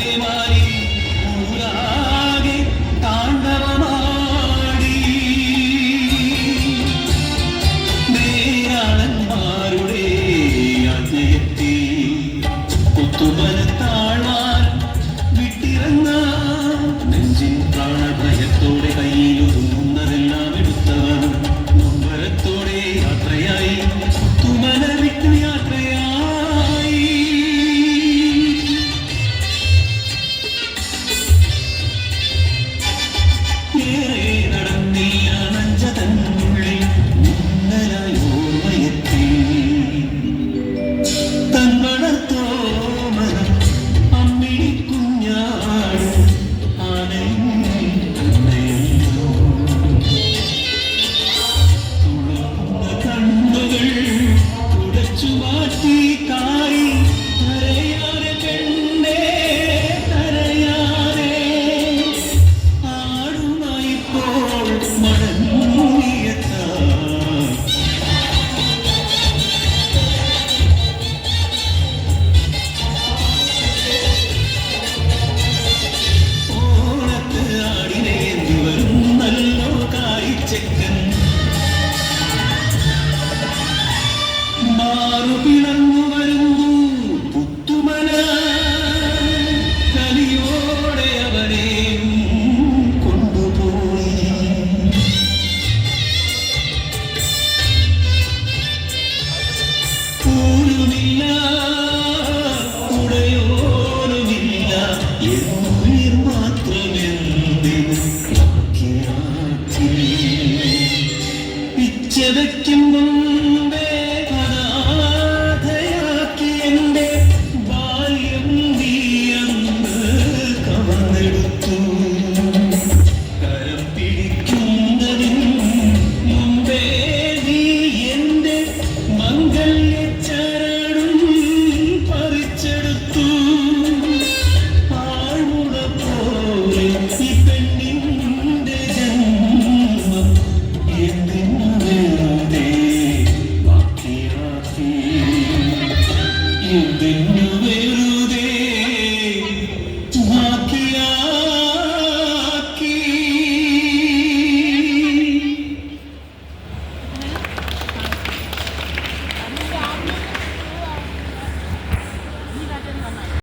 Demon. തലയോരുമില്ല എന്നീർ Thank you.